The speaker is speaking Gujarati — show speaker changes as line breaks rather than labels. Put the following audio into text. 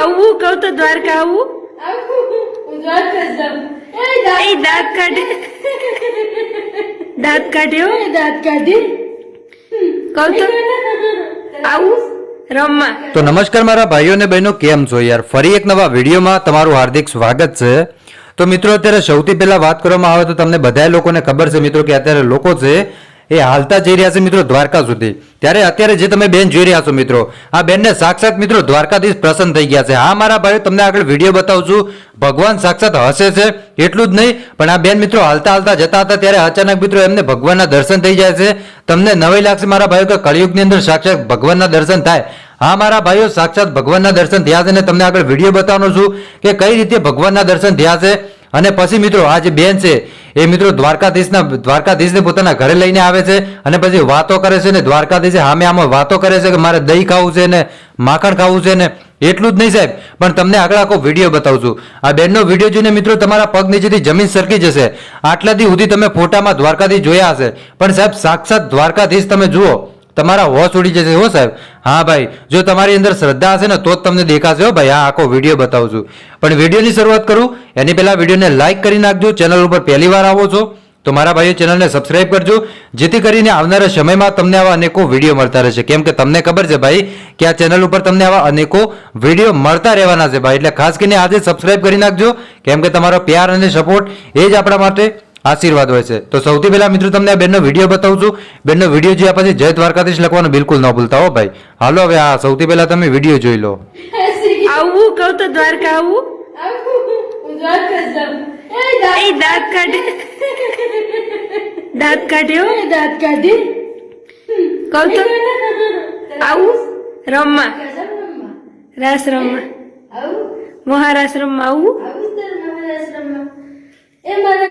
આવું કહું તો દ્વારકા આવું?
દાંત-
કાઢે. દાંત કાઢ્યો
દાંત કાઢી.
કહું તો. આવું? રમવા.
તો નમસ્કાર મારા ભાઈઓ અને બહેનો કેમ છો યાર? ફરી એક નવા વિડીયોમાં તમારું હાર્દિક સ્વાગત છે. તો મિત્રો અત્યારે સૌથી પહેલા વાત કરવામાં આવે તો તમને બધા લોકોને ખબર છે મિત્રો કે અત્યારે લોકો છે એ હાલતા જઈ રહ્યા છે મિત્રો દ્વારકા સુધી. ત્યારે અત્યારે જે તમે બેન જોઈ રહ્યા છો મિત્રો, આ બેનને સાક્ષાત મિત્રો દ્વારકાધીશ પ્રસન્ન થઈ ગયા છે. હા, મારા ભાઈઓ, તમને આગળ વીડિયો બતાવું છું ભગવાન સાક્ષાત હસે છે, એટલું જ નહીં, પણ આ બેન મિત્રો હાલતા હાલતા જતા હતા ત્યારે અચાનક મિત્રો એમને ભગવાનના દર્શન થઈ જાય છે. તમને નવાઈ લાગશે મારા ભાઈઓ કે કળિયુગની અંદર સાક્ષાત ભગવાનના દર્શન થાય. હા, મારા ભાઈઓ, સાક્ષાત ભગવાનના દર્શન થયા છે અને તમને આગળ વીડિયો બતાવવાનો છું કે કઈ રીતે ભગવાનના દર્શન થયા છે. અને પછી મિત્રો, આ જે બેન છે એ મિત્રો દ્વારકાધીશના દ્વારકાધીશને પોતાના ઘરે લઈને આવે છે અને પછી વાતો કરે છે ને દ્વારકાધીશે સામે આમાં વાતો કરે છે કે મારે દહીં ખાવું છે ને માખણ ખાવું છે ને એટલું જ નહીં સાહેબ. પણ તમને આગળ આખો વીડિયો બતાવું છું. આ બેનનો વીડિયો જોઈને મિત્રો તમારા પગ નીચેથી જમીન સરકી જશે. આટલા દી સુધી તમે ફોટામાં દ્વારકાધીશ જોયા હશે. પણ સાહેબ, સાક્ષાત દ્વારકાધીશ તમે જુઓ. તમારા હોશ ઉડી જશે, હો સાહેબ? હા ભાઈ, જો તમારી અંદર શ્રદ્ધા હશે ને, તો જ તમને દેખાશે, હો ભાઈ, આ આખો વીડિયો બતાવું છું. પણ વિડીયોની શરૂઆત કરું, એની પહેલાં વિડીયોને લાઇક કરી નાખજો, ચેનલ ઉપર પહેલી વાર આવો છો, તો મારા ભાઈઓ ચેનલને સબસ્ક્રાઇબ કરજો, જેથી કરીને આવનારા સમયમાં તમને આવા અનેકો વીડિયો મળતા રહેશે. કેમ કે તમને ખબર છે ભાઈ, કે આ ચેનલ ઉપર તમને આવા અનેકો વીડિયો મળતા રહેવાના છે ભાઈ, એટલે ખાસ કરીને આજે સબસ્ક્રાઇબ કરી નાખજો, કેમ કે તમારો પ્યાર અને સપોર્ટ એ જ આપણા માટે આશીર્વાદ હોય છે. તો સૌથી પહેલા મિત્રો તમને આ બેનનો વીડિયો બતાવું છું. બેનનો વીડિયો જોયા પછી જય દ્વારકાધીશ લખવાનું બિલકુલ ન ભૂલતા હો ભાઈ. હાલો હવે આ સૌથી પહેલા તમે વીડિયો જોઈ લો.
આવું કહું તો દ્વારકા આવું?
આવું. હું દ્વારકા જાઉં. એ દાંત-
કાઢે દાંત કાઢ્યો
દાંત કાઢી.
કહું તો. આવું? રમવા. રાસ રમવા
આવું.
આવું